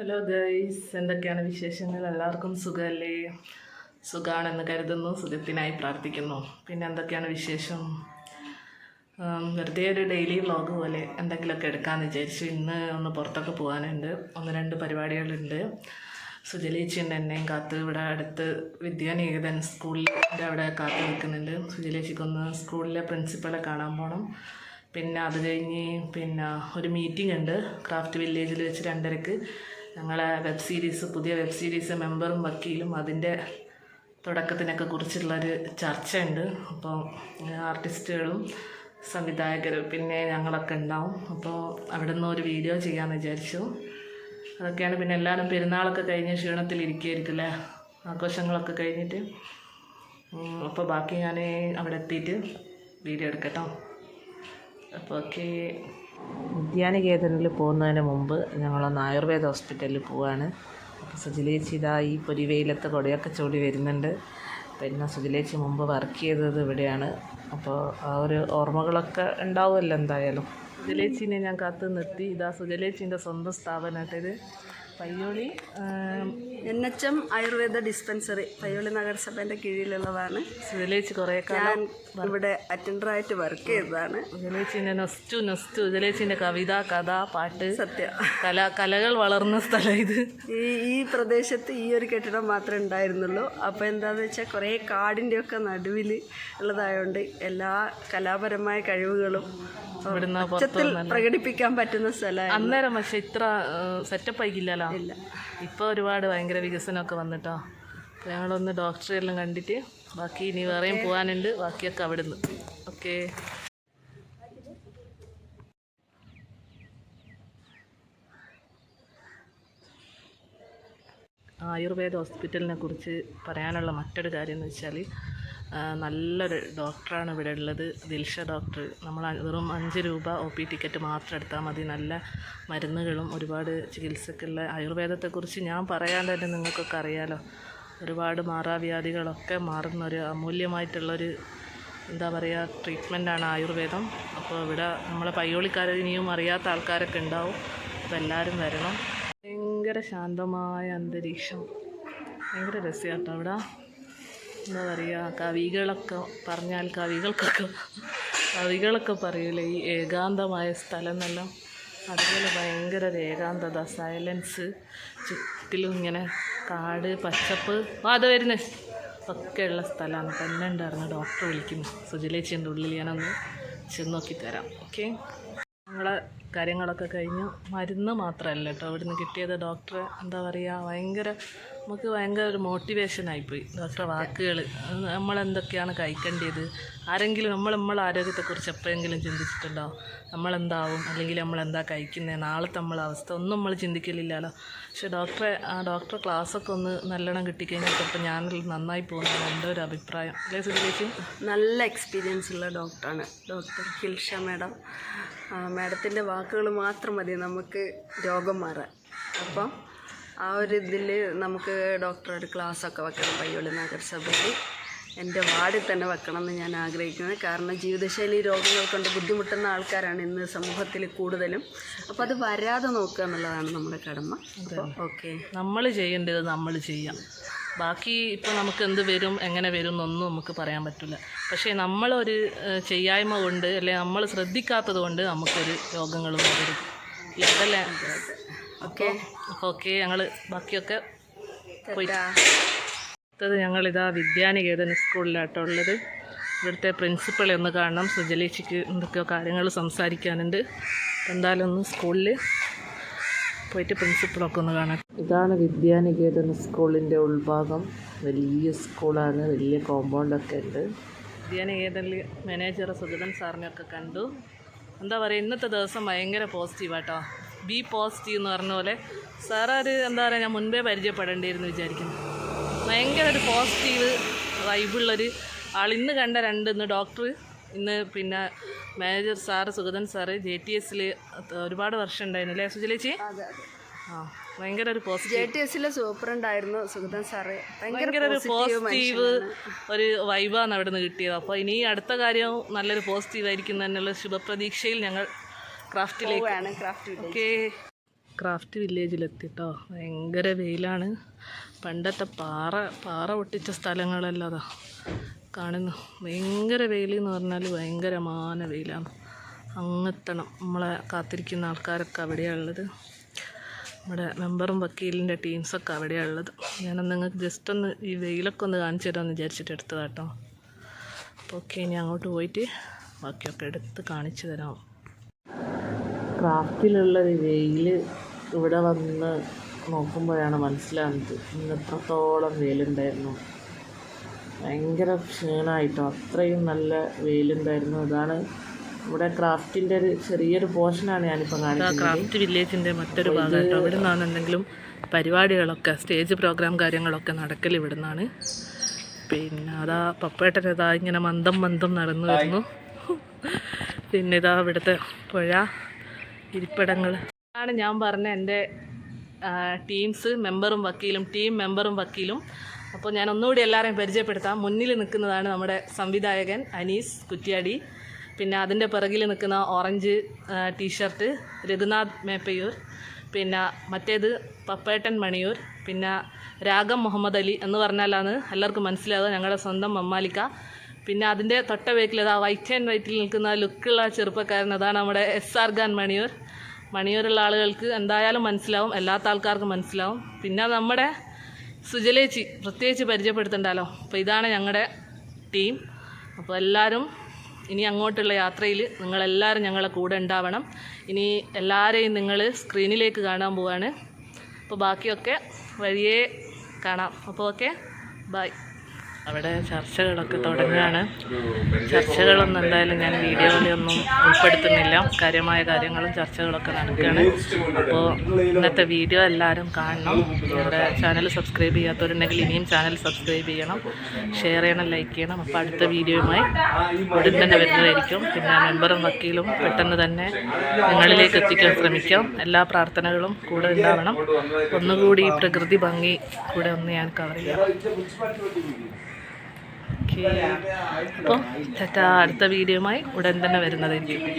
Hello guys എന്തൊക്കെയാണ് വിശേഷങ്ങൾ? എല്ലാവർക്കും സുഖമല്ലേ? സുഖമാണെന്ന് കരുതുന്നു. സുഖത്തിനായി പ്രാർത്ഥിക്കുന്നു. പിന്നെ എന്തൊക്കെയാണ് വിശേഷം? വെറുതെ ഒരു ഡെയിലി വ്ളോഗ് പോലെ എന്തെങ്കിലുമൊക്കെ എടുക്കാമെന്ന് വിചാരിച്ചു. ഇന്ന് ഒന്ന് പുറത്തൊക്കെ പോകാനുണ്ട്. ഒന്ന് രണ്ട് പരിപാടികളുണ്ട്. സുജലേച്ചിന്റെ എന്നെയും കാത്ത്. ഇവിടെ അടുത്ത് വിദ്യാനികേതൻ സ്കൂളിന്റെ അവിടെ കാത്ത് നിൽക്കുന്നുണ്ട്. സുജലേച്ചിക്കൊന്ന് സ്കൂളിലെ പ്രിൻസിപ്പളെ കാണാൻ പോകണം പിന്നെ അത് കഴിഞ്ഞ് പിന്നെ ഒരു മീറ്റിംഗ് ഉണ്ട്. ക്രാഫ്റ്റ് വില്ലേജിൽ വെച്ച് രണ്ടരക്ക്. ഞങ്ങളെ വെബ് സീരീസ് പുതിയ വെബ് സീരീസ് മെമ്പറും വക്കീലും അതിന്റെ തുടക്കത്തിനൊക്കെ കുറിച്ചുള്ളൊരു ചർച്ച ഉണ്ട് അപ്പോൾ ആർട്ടിസ്റ്റുകളും സംവിധായകരും പിന്നെ ഞങ്ങളൊക്കെ ഉണ്ടാവും. അപ്പോൾ അവിടെ നിന്ന് ഒരു വീഡിയോ ചെയ്യാമെന്ന് വിചാരിച്ചു. അതൊക്കെയാണ് പിന്നെ എല്ലാവരും പെരുന്നാളൊക്കെ കഴിഞ്ഞ് ക്ഷീണത്തിലിരിക്കുകയായിരിക്കും അല്ലേ? ആഘോഷങ്ങളൊക്കെ കഴിഞ്ഞിട്ട്. അപ്പോൾ ബാക്കി ഞാൻ അവിടെ എത്തിയിട്ട് വീഡിയോ എടുക്കട്ടോ. അപ്പോൾ ഓക്കെ ഉദ്യാനകേതനിൽ പോകുന്നതിന് മുമ്പ് ഞങ്ങളൊന്ന് ആയുർവേദ ഹോസ്പിറ്റലിൽ പോവാണ്. അപ്പോൾ സുജിലേച്ചി ഇതാ ഈ പൊരിവെയിലത്തെ കൊടയൊക്കെ ചൂടി വരുന്നുണ്ട്. പിന്നെ സുജിലേച്ചി മുമ്പ് വർക്ക് ചെയ്തത് ഇവിടെയാണ്. അപ്പോൾ ആ ഒരു ഓർമ്മകളൊക്കെ ഉണ്ടാവുമല്ലോ എന്തായാലും. സുജലേച്ചിനെ ഞാൻ കാത്തു നിർത്തി. ഇതാ സുജലേച്ചിന്റെ സ്വന്തം സ്ഥാപനത്തിൽ Payyoli N H M Ayurveda dispensary Payyoli നഗരസഭേന്റെ കീഴിലുള്ളതാണ്. സുജലേച്ചി കുറേ ഞാൻ കാലം ഇവിടെ അറ്റൻഡറായിട്ട് വർക്ക് ചെയ്തതാണ്. സുജലേച്ചിന്റെ നൊസ്റ്റു നൊസ്റ്റു സുജലേച്ചിന്റെ കവിത കഥ പാട്ട് സത്യ. കല കലകൾ വളർന്ന സ്ഥലം ഇത്. ഈ ഈ പ്രദേശത്ത് ഈ ഒരു കെട്ടിടം മാത്രമേ ഉണ്ടായിരുന്നുള്ളൂ. അപ്പോൾ എന്താണെന്ന് വെച്ചാൽ കുറേ കാടിന്റെയൊക്കെ നടുവിൽ ഉള്ളതായതുകൊണ്ട് എല്ലാ കലാപരമായ കഴിവുകളും ഉച്ചത്തിൽ പ്രകടിപ്പിക്കാൻ പറ്റുന്ന സ്ഥലമാണ് അന്നേരം പക്ഷെ ഇത്ര സെറ്റപ്പ് ആയിക്കില്ലല്ലോ. ഇല്ല. ഇപ്പോൾ ഒരുപാട് ഭയങ്കര വികസനമൊക്കെ വന്നിട്ടോ. അപ്പോൾ ഞങ്ങളൊന്ന് ഡോക്ടറെ എല്ലാം കണ്ടിട്ട് ബാക്കി ഇനി വേറെയും പോകാനുണ്ട് ബാക്കിയൊക്കെ അവിടുന്ന്. ഓക്കെ ആയുർവേദ ഹോസ്പിറ്റലിനെ കുറിച്ച് പറയാനുള്ള മറ്റൊരു കാര്യം എന്ന് വെച്ചാൽ നല്ലൊരു ഡോക്ടറാണ് ഇവിടെ ഉള്ളത്. ദിൽഷ ഡോക്ടർ. നമ്മൾ വെറും അഞ്ച് രൂപ ഒ പി ടിക്കറ്റ് മാത്രം എടുത്താൽ മതി. നല്ല മരുന്നുകളും ഒരുപാട് ചികിത്സക്കുള്ള ആയുർവേദത്തെക്കുറിച്ച് ഞാൻ പറയാൻ തന്നെ നിങ്ങൾക്കൊക്കെ അറിയാലോ. ഒരുപാട് മാറാവ്യാധികളൊക്കെ മാറുന്ന ഒരു അമൂല്യമായിട്ടുള്ളൊരു എന്താ പറയുക ട്രീറ്റ്മെന്റാണ് ആയുർവേദം. അപ്പോൾ ഇവിടെ നമ്മളെ പയ്യോളിക്കാർ ഇനിയും അറിയാത്ത ആൾക്കാരൊക്കെ ഉണ്ടാവും. അപ്പോൾ എല്ലാവരും വരണം. ഭയങ്കര ശാന്തമായ അന്തരീക്ഷം. ഭയങ്കര രസമാട്ടോ ഇവിടെ. എന്താ പറയുക കവികളൊക്കെ പറഞ്ഞാൽ കവികൾക്കൊക്കെ കവികളൊക്കെ പറയൂലേ? ഈ ഏകാന്തമായ സ്ഥലം എന്നെല്ലാം അതുപോലെ ഭയങ്കര ഒരു ഏകാന്തത സൈലൻസ് ചുറ്റിലും ഇങ്ങനെ കാട് പച്ചപ്പ് അത് വരുന്നത് ഒക്കെയുള്ള സ്ഥലമാണ്. തന്നെ ഉണ്ടായിരുന്നു ഡോക്ടർ വിളിക്കുന്നു. സുജലേച്ചിന്റെ ഉള്ളിൽ ഞാനൊന്ന് ചെന്ന് നോക്കി തരാം. ഓക്കെ? ഞങ്ങളെ കാര്യങ്ങളൊക്കെ കഴിഞ്ഞു. മരുന്ന് മാത്രമല്ല കേട്ടോ. ഇവിടുന്ന് കിട്ടിയത് ഡോക്ടറെ എന്താ പറയുക ഭയങ്കര നമുക്ക് ഭയങ്കര ഒരു മോട്ടിവേഷനായിപ്പോയി ഡോക്ടറെ വാക്കുകൾ നമ്മളെന്തൊക്കെയാണ് കഴിക്കേണ്ടത് ആരെങ്കിലും നമ്മൾ നമ്മളെ ആരോഗ്യത്തെക്കുറിച്ച് എപ്പോഴെങ്കിലും ചിന്തിച്ചിട്ടുണ്ടോ? നമ്മളെന്താവും? അല്ലെങ്കിൽ നമ്മളെന്താ കഴിക്കുന്നത് നാളെ നമ്മളെ അവസ്ഥ ഒന്നും നമ്മൾ ചിന്തിക്കലില്ലല്ലോ. പക്ഷെ ഡോക്ടറെ ആ ഡോക്ടറെ ക്ലാസ്സൊക്കെ ഒന്ന് നല്ലോണം കിട്ടിക്കഴിഞ്ഞാൽ ചിലപ്പോൾ ഞാനിൽ നന്നായി പോകുന്നതാണ് എന്റെ ഒരു അഭിപ്രായം. അല്ലേ സുഖിലേക്ക് നല്ല എക്സ്പീരിയൻസ് ഉള്ള ഡോക്ടറാണ് ഡോക്ടർ ഹിൽഷ മാഡം മാഡത്തിന്റെ വാക്കുകൾ മാത്രം മതി നമുക്ക് രോഗം മാറാൻ. അപ്പം ആ ഒരു ഇതിൽ നമുക്ക് ഡോക്ടറൊരു ക്ലാസ്സൊക്കെ വെക്കണം പയ്യോളി നഗരസഭയിൽ എന്റെ വാർഡിൽ തന്നെ വെക്കണം എന്ന് ഞാൻ ആഗ്രഹിക്കുന്നത് കാരണം ജീവിതശൈലി രോഗങ്ങൾ കൊണ്ട് ബുദ്ധിമുട്ടുന്ന ആൾക്കാരാണ് ഇന്ന് സമൂഹത്തിൽ കൂടുതലും. അപ്പോൾ അത് വരാതെ നോക്കുക എന്നുള്ളതാണ് നമ്മുടെ കടമ. അപ്പോൾ ഓക്കെ. നമ്മൾ ചെയ്യേണ്ടത് നമ്മൾ ചെയ്യാം. ബാക്കി ഇപ്പോൾ നമുക്ക് എന്ത് വരും എങ്ങനെ വരും എന്നൊന്നും നമുക്ക് പറയാൻ പറ്റില്ല. പക്ഷേ നമ്മളൊരു ചെയ്യായ്മ കൊണ്ട് അല്ലെങ്കിൽ നമ്മൾ ശ്രദ്ധിക്കാത്തത് കൊണ്ട് നമുക്കൊരു രോഗങ്ങളും വരും. ഇതല്ലേ? ഓക്കെ. ഓക്കെ ഞങ്ങൾ ബാക്കിയൊക്കെ പോയി. ടാറ്റാ. അടുത്തത് ഞങ്ങളിതാ വിദ്യാനികേതൻ സ്കൂളിലാട്ടോ ഉള്ളത്. ഇവിടുത്തെ പ്രിൻസിപ്പളെ ഒന്ന് കാണണം. സുജലേച്ചിക്ക് എന്തൊക്കെയോ കാര്യങ്ങൾ സംസാരിക്കാനുണ്ട്. എന്തായാലും ഒന്ന് സ്കൂളിൽ പോയിട്ട് പ്രിൻസിപ്പളൊക്കെ ഒന്ന് കാണാം ഇതാണ് വിദ്യാനികേതൻ സ്കൂളിന്റെ ഉൾഭാഗം. വലിയ സ്കൂളാണ് വലിയ കോമ്പൗണ്ടൊക്കെ ഉണ്ട്. വിദ്യാനികേതനിൽ മാനേജർ സുഗതൻ സാറിനെയൊക്കെ കണ്ടു. എന്താ പറയുക ഇന്നത്തെ ദിവസം ഭയങ്കര പോസിറ്റീവാട്ടോ ബി പോസിറ്റീവ് എന്ന് പറഞ്ഞ പോലെ സാറ് ഒരു എന്താ പറയുക ഞാൻ മുൻപേ പരിചയപ്പെടേണ്ടിയിരുന്നു വിചാരിക്കുന്നു. ഭയങ്കര ഒരു പോസിറ്റീവ് വൈബുള്ളൊരു ആൾ ഇന്ന് കണ്ട രണ്ട് ഇന്ന് ഡോക്ടർ ഇന്ന് പിന്നെ manager sir Sugathan sir J T എസിൽ ഒരുപാട് വർഷം ഉണ്ടായിരുന്നു അല്ലേ സുജലേച്ചി ആ ഭയങ്കര ഒരു പോസിറ്റീവ് ജെ ടി എസിലെ സൂപ്രണ്ടായിരുന്നു സുഗതൻ സാറ് ഭയങ്കര ഒരു പോസിറ്റീവ് ഒരു വൈബാണ് അവിടെ നിന്ന് കിട്ടിയത്. അപ്പോൾ ഇനി അടുത്ത കാര്യവും നല്ലൊരു പോസിറ്റീവ് ആയിരിക്കും എന്നുള്ള ശുഭപ്രതീക്ഷയിൽ ഞങ്ങൾ ക്രാഫ്റ്റിലേക്ക് ക്രാഫ്റ്റ് വില്ലേജ് ഓക്കെ. ക്രാഫ്റ്റ് വില്ലേജിലെത്തിട്ടോ ഭയങ്കര വെയിലാണ്. പണ്ടത്തെ പാറ പാറ പൊട്ടിച്ച സ്ഥലങ്ങളല്ലതാ കാണുന്നു. ഭയങ്കര വെയിൽ എന്ന് പറഞ്ഞാൽ ഭയങ്കരമാന വെയിലാണ്. അങ്ങെത്തണം നമ്മളെ കാത്തിരിക്കുന്ന ആൾക്കാരൊക്കെ അവിടെയാണ് ഉള്ളത്. നമ്മുടെ മെമ്പറും വക്കീലിന്റെ ടീംസൊക്കെ അവിടെയാണ് ഉള്ളത്. ഞാനൊന്ന് നിങ്ങൾക്ക് ജസ്റ്റ് ഒന്ന് ഈ വെയിലൊക്കെ ഒന്ന് കാണിച്ചു തരാമെന്ന് വിചാരിച്ചിട്ട് എടുത്തു കേട്ടോ അപ്പോൾ ഓക്കെ ഇനി അങ്ങോട്ട് പോയിട്ട് ബാക്കിയൊക്കെ എടുത്ത് കാണിച്ചു തരാം. ക്രാഫ്റ്റിലുള്ള ഒരു വെയിൽ ഇവിടെ വന്ന് നോക്കുമ്പോഴാണ് മനസ്സിലാകുന്നത് ഇന്ന് എത്രത്തോളം വെയിലുണ്ടായിരുന്നു. ഭയങ്കര ക്ഷീണമായിട്ടോ അത്രയും നല്ല വെയിലുണ്ടായിരുന്നു. അതാണ് ഇവിടെ ക്രാഫ്റ്റിന്റെ ഒരു ചെറിയൊരു പോർഷനാണ് ഞാനിപ്പോൾ കാണിക്കുന്നത്. ക്രാഫ്റ്റ് വില്ലേജിന്റെ മറ്റൊരു ഭാഗമായിട്ടോ ഇവിടെ നിന്നാണ് എന്തെങ്കിലും പരിപാടികളൊക്കെ സ്റ്റേജ് പ്രോഗ്രാം കാര്യങ്ങളൊക്കെ നടക്കൽ ഇവിടെ നിന്നാണ് പിന്നെ അതാ പപ്പേട്ടൻ ഇതാ ഇങ്ങനെ മന്ദം മന്ദം നടന്നു വരുന്നു. പിന്നെ ഇതാ ഇവിടുത്തെ പുഴ ഇരിപ്പിടങ്ങൾ ആണ് ഞാൻ പറഞ്ഞ എന്റെ ടീംസ് മെമ്പറും വക്കീലും ടീം മെമ്പറും വക്കീലും. അപ്പോൾ ഞാൻ ഒന്നുകൂടി എല്ലാവരെയും പരിചയപ്പെടുത്താം. മുന്നിൽ നിൽക്കുന്നതാണ് നമ്മുടെ സംവിധായകൻ അനീസ് കുറ്റ്യാടി. പിന്നെ അതിന്റെ പിറകിൽ നിൽക്കുന്ന ഓറഞ്ച് ടീഷർട്ട് രഘുനാഥ് മേപ്പയൂർ പിന്നെ മറ്റേത് പപ്പേട്ടൻ മണിയൂർ. പിന്നെ രാഗം മുഹമ്മദ് അലി എന്ന് പറഞ്ഞാലാണ് എല്ലാവർക്കും മനസ്സിലാവുക ഞങ്ങളുടെ സ്വന്തം മമ്മാലിക്ക. പിന്നെ അതിന്റെ തൊട്ട വേക്കിൽ അതാ വൈറ്റ് ആൻഡ് വൈറ്റിൽ നിൽക്കുന്ന ലുക്കുള്ള ചെറുപ്പക്കാരൻ അതാണ് നമ്മുടെ എസ് ആർ ഖാൻ മണിയൂർ. മണിയൂരുള്ള ആളുകൾക്ക് എന്തായാലും മനസ്സിലാവും എല്ലാത്ത ആൾക്കാർക്കും മനസ്സിലാവും. പിന്നെ നമ്മുടെ സുജലേച്ചി പ്രത്യേകിച്ച് പരിചയപ്പെടുത്തണ്ടല്ലോ. അപ്പോൾ ഇതാണ് ഞങ്ങളുടെ ടീം. അപ്പോൾ എല്ലാവരും ഇനി അങ്ങോട്ടുള്ള യാത്രയിൽ നിങ്ങളെല്ലാവരും ഞങ്ങളെ കൂടെ ഉണ്ടാവണം. ഇനി എല്ലാവരെയും നിങ്ങൾ സ്ക്രീനിലേക്ക് കാണാൻ പോവാണ്. അപ്പോൾ ബാക്കിയൊക്കെ വഴിയേ കാണാം. അപ്പോൾ ഓക്കെ? ബൈ. അവിടെ ചർച്ചകളൊക്കെ തുടങ്ങുകയാണ്. ചർച്ചകളൊന്നും എന്തായാലും ഞാൻ വീഡിയോയിലൊന്നും ഉൾപ്പെടുത്തുന്നില്ല. കാര്യമായ കാര്യങ്ങളും ചർച്ചകളൊക്കെ നടക്കുകയാണ്. അപ്പോൾ ഇന്നത്തെ വീഡിയോ എല്ലാവരും കാണണം. ഞങ്ങളുടെ ചാനൽ സബ്സ്ക്രൈബ് ചെയ്യാത്തവരുണ്ടെങ്കിൽ ഇനിയും ചാനൽ സബ്സ്ക്രൈബ് ചെയ്യണം. ഷെയർ ചെയ്യണം ലൈക്ക് ചെയ്യണം. അപ്പോൾ അടുത്ത വീഡിയോയുമായി ഉടൻ തന്നെ വരുന്നതായിരിക്കും. പിന്നെ മെമ്പറും വക്കീലും പെട്ടെന്ന് തന്നെ നിങ്ങളിലേക്ക് എത്തിക്കാൻ ശ്രമിക്കാം. എല്ലാ പ്രാർത്ഥനകളും കൂടെ ഉണ്ടാവണം. ഒന്നുകൂടി പ്രകൃതി ഭംഗി കൂടെ ഒന്ന് ഞാൻ കവർ ചെയ്യാം. അപ്പോൾ അടുത്ത വീഡിയോയുമായി ഉടൻ തന്നെ വരുന്നതായിരിക്കും.